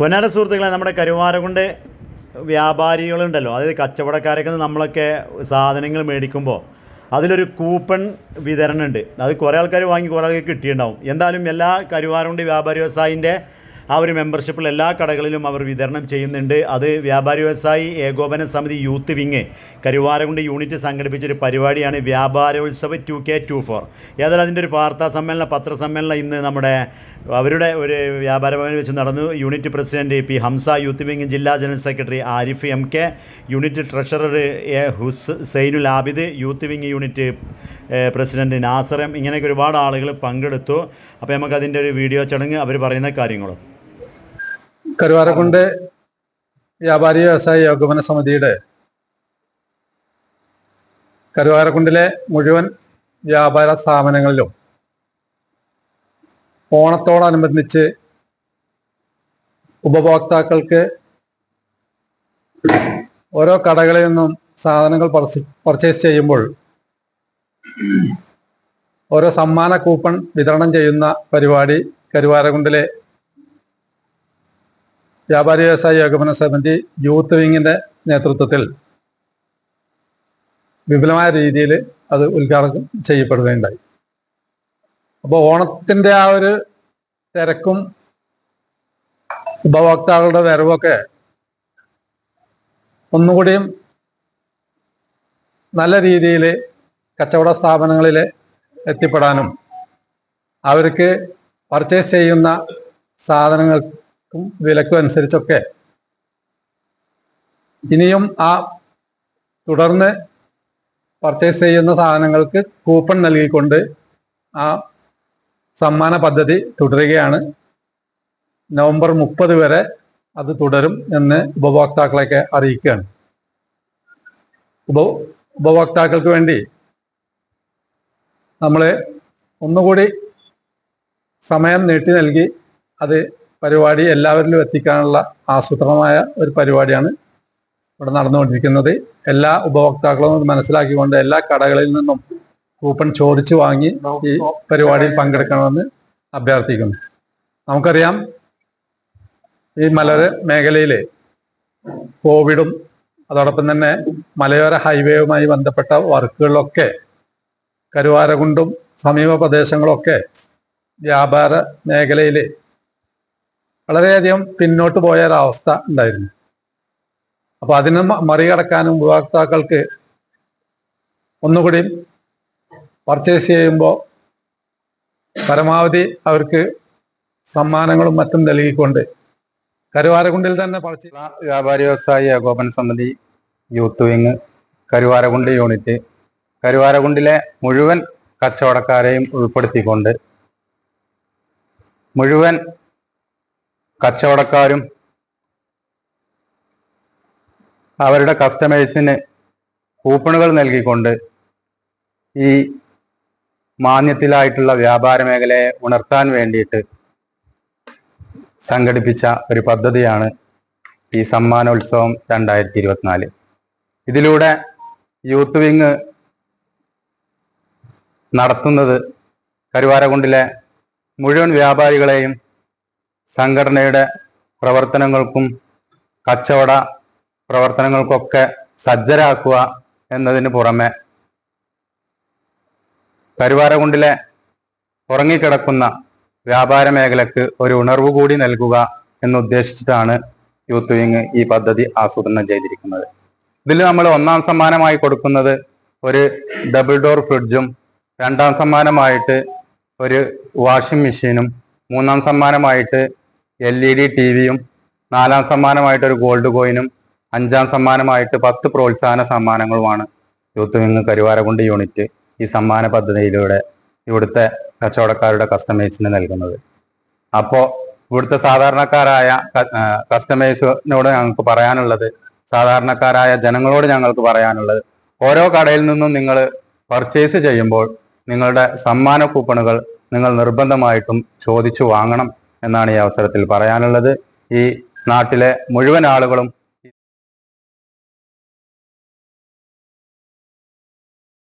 പൊന്നാര സുഹൃത്തുക്കളെ നമ്മുടെ കരുവാരകുണ്ട് വ്യാപാരികളുണ്ടല്ലോ. അതായത് കച്ചവടക്കാരൊക്കെ നമ്മളൊക്കെ സാധനങ്ങൾ മേടിക്കുമ്പോൾ അതിലൊരു കൂപ്പൺ വിതരണമുണ്ട് അത് കുറേ ആൾക്കാർ വാങ്ങി കുറേ ആൾക്കാർ കിട്ടിയിട്ടുണ്ടാവും. എന്തായാലും എല്ലാ കരുവാരകുണ്ട് വ്യാപാരി വ്യവസായിന്റെ ആ ഒരു മെമ്പർഷിപ്പിൽ എല്ലാ കടകളിലും അവർ വിതരണം ചെയ്യുന്നുണ്ട്. അത് വ്യാപാരി വ്യവസായി ഏകോപന സമിതി യൂത്ത് വിങ് കരുവാരകുണ്ട് യൂണിറ്റ് സംഘടിപ്പിച്ചൊരു പരിപാടിയാണ് വ്യാപാരോത്സവ ടു കെ ടു ഫോർ ഏതായാലും അതിന്റെ ഒരു വാർത്താ സമ്മേളനം പത്രസമ്മേളനം ഇന്ന് നമ്മുടെ അവരുടെ ഒരു വ്യാപാര ഭവനിൽ വെച്ച് നടന്നു. Unit president P Hamza youth wing ജില്ലാ general secretary Arif M K unit treasurer A who's Sainul Abid youth wing unit president Nasar M. ഇങ്ങനെയൊക്കെ ഒരുപാട് ആളുകൾ പങ്കെടുത്തു. അപ്പോൾ നമുക്ക് അതിന്റെ ഒരു വീഡിയോ ചടങ്ങ് അവർ പറയുന്ന കാര്യങ്ങളും. കരുവാരക്കുണ്ട് വ്യാപാരി വ്യവസായ ഏകോപന സമിതിയുടെ കരുവാരക്കുണ്ടിലെ മുഴുവൻ വ്യാപാര സ്ഥാപനങ്ങളിലും ഓണത്തോടനുബന്ധിച്ച് ഉപഭോക്താക്കൾക്ക് ഓരോ കടകളിൽ നിന്നും സാധനങ്ങൾ പർച്ചേസ് ചെയ്യുമ്പോൾ ഓരോ സമ്മാന കൂപ്പൺ വിതരണം ചെയ്യുന്ന പരിപാടി കരുവാരക്കുണ്ടിലെ വ്യാപാരി വ്യവസായ ഏകോപന സമിതി യൂത്ത് വിങ്ങിന്റെ നേതൃത്വത്തിൽ വിപുലമായ രീതിയിൽ അത് ഉദ്ഘാടനം ചെയ്യപ്പെടുകയുണ്ടായി. അപ്പോൾ ഓണത്തിന്റെ ആ ഒരു തിരക്കും ഉപഭോക്താക്കളുടെ വരവൊക്കെ ഒന്നുകൂടിയും നല്ല രീതിയിൽ കച്ചവട സ്ഥാപനങ്ങളിൽ എത്തിപ്പെടാനും അവർക്ക് പർച്ചേസ് ചെയ്യുന്ന സാധനങ്ങൾക്കും വിലക്കും അനുസരിച്ചൊക്കെ. ഇനിയും ആ തുടർന്ന് പർച്ചേസ് ചെയ്യുന്ന സാധനങ്ങൾക്ക് കൂപ്പൺ നൽകിക്കൊണ്ട് ആ സമ്മാന പദ്ധതി തുടരുകയാണ്. നവംബർ മുപ്പത് വരെ അത് തുടരും എന്ന് ഉപഭോക്താക്കളെയൊക്കെ അറിയിക്കുകയാണ്. ഉപ ഉപഭോക്താക്കൾക്ക് വേണ്ടി നമ്മൾ ഒന്നുകൂടി സമയം നീട്ടി നൽകി അത് പരിപാടി എല്ലാവരിലും എത്തിക്കാനുള്ള ആസൂത്രണമായ ഒരു പരിപാടിയാണ് ഇവിടെ നടന്നുകൊണ്ടിരിക്കുന്നത്. എല്ലാ ഉപഭോക്താക്കളും മനസ്സിലാക്കിക്കൊണ്ട് എല്ലാ കടകളിൽ നിന്നും കൂപ്പൺ ചോദിച്ചു വാങ്ങി ഈ പരിപാടിയിൽ പങ്കെടുക്കണമെന്ന് അഭ്യർത്ഥിക്കുന്നു. നമുക്കറിയാം ഈ മലയോര മേഖലയിലെ കോവിഡും അതോടൊപ്പം തന്നെ മലയോര ഹൈവേയുമായി ബന്ധപ്പെട്ട വർക്കുകളിലൊക്കെ കരുവാരകുണ്ടും സമീപ പ്രദേശങ്ങളൊക്കെ വ്യാപാര മേഖലയിൽ വളരെയധികം പിന്നോട്ട് പോയ ഒരവസ്ഥ ഉണ്ടായിരുന്നു. അപ്പൊ അതിനെ മറികടക്കാനും ഉപഭോക്താക്കൾക്ക് ഒന്നുകൂടി പർച്ചേസ് ചെയ്യുമ്പോൾ പരമാവധി അവർക്ക് സമ്മാനങ്ങളും മറ്റും നൽകിക്കൊണ്ട് കരുവാരകുണ്ടിൽ തന്നെ പർച്ചേസ് വ്യാപാരി വ്യവസായി ഏകോപന സമിതി യൂത്ത് വിങ് കരുവാരകുണ്ട് യൂണിറ്റ് കരുവാരകുണ്ടിലെ മുഴുവൻ കച്ചവടക്കാരെയും ഉൾപ്പെടുത്തിക്കൊണ്ട് മുഴുവൻ കച്ചവടക്കാരും അവരുടെ കസ്റ്റമേഴ്സിന് കൂപ്പണുകൾ നൽകിക്കൊണ്ട് ഈ മാന്യത്തിലായിട്ടുള്ള വ്യാപാര മേഖലയെ ഉണർത്താൻ വേണ്ടിയിട്ട് സംഘടിപ്പിച്ച ഒരു പദ്ധതിയാണ് ഈ സമ്മാനോത്സവം രണ്ടായിരത്തി ഇരുപത്തിനാല് ഇതിലൂടെ യൂത്ത് വിങ് നടത്തുന്നത് കരുവാരകുണ്ടിലെ മുഴുവൻ വ്യാപാരികളെയും സംഘടനയുടെ പ്രവർത്തനങ്ങൾക്കും കച്ചവട പ്രവർത്തനങ്ങൾക്കൊക്കെ സജ്ജരാക്കുക എന്നതിന് പുറമെ കരുവാരകുണ്ടിലെ ഉറങ്ങിക്കിടക്കുന്ന വ്യാപാര മേഖലക്ക് ഒരു ഉണർവ് കൂടി നൽകുക എന്നുദ്ദേശിച്ചിട്ടാണ് യൂത്ത് വിങ് ഈ പദ്ധതി ആസൂത്രണം ചെയ്തിരിക്കുന്നത്. ഇതിൽ നമ്മൾ ഒന്നാം സമ്മാനമായി കൊടുക്കുന്നത് ഒരു ഡബിൾ ഡോർ ഫ്രിഡ്ജും രണ്ടാം സമ്മാനമായിട്ട് ഒരു വാഷിംഗ് മെഷീനും മൂന്നാം സമ്മാനമായിട്ട് എൽ ഇ ഡി ടി വിയും നാലാം സമ്മാനമായിട്ട് ഒരു ഗോൾഡ് കോയിനും അഞ്ചാം സമ്മാനമായിട്ട് പത്ത് പ്രോത്സാഹന സമ്മാനങ്ങളുമാണ് യൂത്ത് വിങ് കരുവാരകുണ്ട് യൂണിറ്റ് ഈ സമ്മാന പദ്ധതിയിലൂടെ ഇവിടുത്തെ കച്ചവടക്കാരുടെ കസ്റ്റമേഴ്സിന് നൽകുന്നത്. അപ്പോൾ ഇവിടുത്തെ സാധാരണക്കാരായ കസ്റ്റമേഴ്സിനോട് ഞങ്ങൾക്ക് പറയാനുള്ളത് സാധാരണക്കാരായ ജനങ്ങളോട് ഞങ്ങൾക്ക് പറയാനുള്ളത് ഓരോ കടയിൽ നിന്നും നിങ്ങൾ പർച്ചേസ് ചെയ്യുമ്പോൾ നിങ്ങളുടെ സമ്മാന കൂപ്പണുകൾ നിങ്ങൾ നിർബന്ധമായിട്ടും ചോദിച്ചു വാങ്ങണം. എന്നാണ് ഈ അവസരത്തിൽ പറയാനുള്ളത്. ഈ നാട്ടിലെ മുഴുവൻ ആളുകളും